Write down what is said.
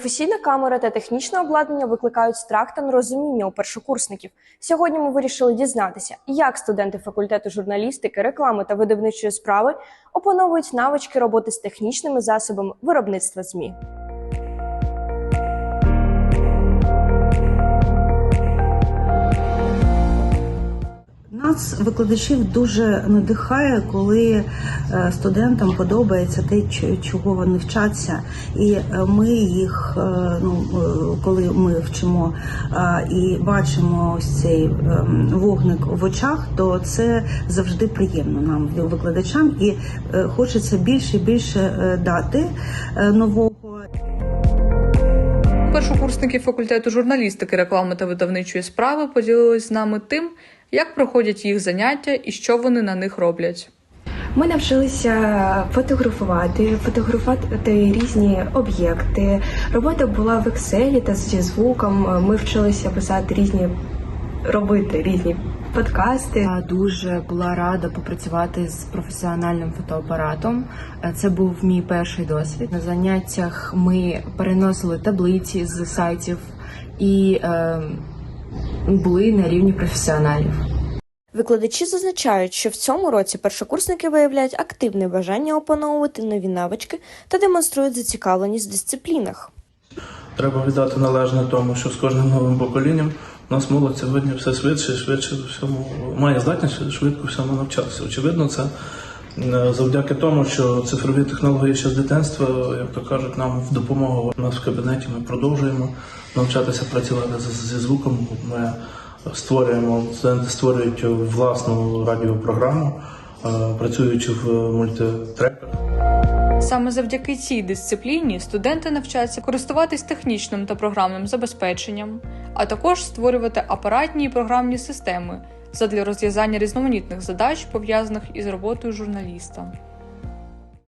Професійна камера та технічне обладнання викликають страх та нерозуміння у першокурсників. Сьогодні ми вирішили дізнатися, як студенти факультету журналістики, реклами та видавничої справи опановують навички роботи з технічними засобами виробництва ЗМІ. Нас викладачів дуже надихає, коли е, студентам подобається те, чого вони вчаться, і е, ми їх, е, ну коли ми вчимо і бачимо ось цей е, вогник в очах, то це завжди приємно нам викладачам, і хочеться більше і більше дати нового. Першокурсники факультету журналістики, реклами та видавничої справи поділились з нами тим, як проходять їх заняття і що вони на них роблять. Ми навчилися фотографувати, фотографувати різні об'єкти. Робота була в Excel та зі звуком. Ми вчилися писати різні, робити різні подкасти. Я дуже була рада попрацювати з професіональним фотоапаратом. Це був мій перший досвід. На заняттях ми переносили таблиці з сайтів і е, були на рівні професіоналів. Викладачі зазначають, що в цьому році першокурсники виявляють активне бажання опановувати нові навички та демонструють зацікавленість в дисциплінах. Треба віддати належне тому, що з кожним новим поколінням у нас молодь сьогодні все швидше і швидше всьому має здатність швидко всьому навчатися. Очевидно, це завдяки тому, що цифрові технології ще з дитинства, як то кажуть, нам в допомогу. У нас в кабінеті ми продовжуємо навчатися працювати зі звуком. Ми створюємо, студенти створюють власну радіопрограму, е, працюючи в мультитреках. Саме завдяки цій дисципліні студенти навчаються користуватись технічним та програмним забезпеченням, а також створювати апаратні і програмні системи задля розв'язання різноманітних задач, пов'язаних із роботою журналіста.